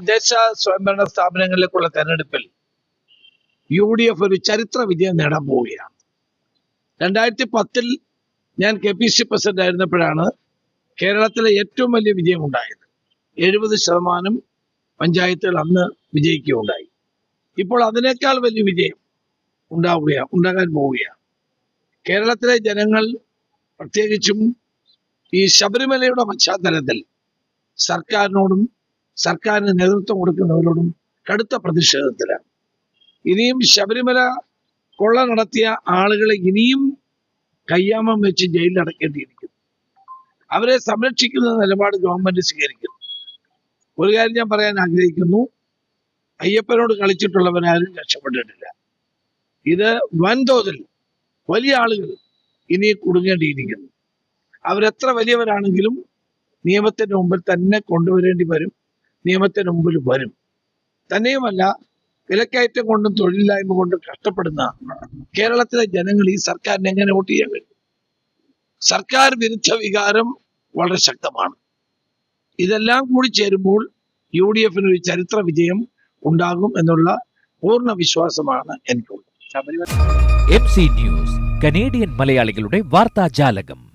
തദ്ദേശ സ്വയംഭരണ സ്ഥാപനങ്ങളിലേക്കുള്ള തെരഞ്ഞെടുപ്പിൽ യു ഡി എഫ് ഒരു ചരിത്ര വിജയം നേടാൻ പോവുകയാണ്. രണ്ടായിരത്തി പത്തിൽ ഞാൻ കെ പി സി പ്രസിഡന്റ് ആയിരുന്നപ്പോഴാണ് കേരളത്തിലെ ഏറ്റവും വലിയ വിജയം ഉണ്ടായത്. എഴുപത് ശതമാനം പഞ്ചായത്തുകൾ അന്ന് വിജയിക്കുകയുണ്ടായി. ഇപ്പോൾ അതിനേക്കാൾ വലിയ വിജയം ഉണ്ടാവുകയാണ് ഉണ്ടാകാൻ പോവുകയാണ് കേരളത്തിലെ ജനങ്ങൾ പ്രത്യേകിച്ചും ഈ ശബരിമലയുടെ പശ്ചാത്തലത്തിൽ സർക്കാരിനോടും സർക്കാരിന് നേതൃത്വം കൊടുക്കുന്നവരോടും കടുത്ത പ്രതിഷേധത്തിലാണ്. ഇനിയും ശബരിമല കൊള്ള നടത്തിയ ആളുകളെ ഇനിയും കയ്യാമം വെച്ച് ജയിലിൽ അടക്കേണ്ടിയിരിക്കുന്നു. അവരെ സംരക്ഷിക്കുന്ന നിലപാട് ഗവൺമെന്റ് സ്വീകരിക്കുന്നു. ഒരു കാര്യം ഞാൻ പറയാൻ ആഗ്രഹിക്കുന്നു. അയ്യപ്പനോട് കളിച്ചിട്ടുള്ളവനാരും രക്ഷപ്പെട്ടിട്ടില്ല. ഇത് വൻതോതിൽ വലിയ ആളുകൾ ഇനി കുടുങ്ങേണ്ടിയിരിക്കുന്നു. അവരെത്ര വലിയവരാണെങ്കിലും നിയമത്തിന്റെ മുമ്പിൽ തന്നെ കൊണ്ടുവരേണ്ടി വരും. നിയമത്തിന് മുമ്പിൽ വരും. തന്നെയുമല്ല വിലക്കയറ്റം കൊണ്ടും തൊഴിലില്ലായ്മ കൊണ്ടും കഷ്ടപ്പെടുന്ന കേരളത്തിലെ ജനങ്ങൾ ഈ സർക്കാരിനെ എങ്ങനെ വോട്ട് ചെയ്യാൻ കഴിയും? സർക്കാർ വിരുദ്ധ വികാരം വളരെ ശക്തമാണ്. ഇതെല്ലാം കൂടി ചേരുമ്പോൾ യു ഡി എഫിന് ഒരു ചരിത്ര വിജയം ഉണ്ടാകും എന്നുള്ള പൂർണ വിശ്വാസമാണ് എനിക്കുള്ളത്. എം സി ന്യൂസ് കനേഡിയൻ മലയാളികളുടെ വാർത്താജാലകം.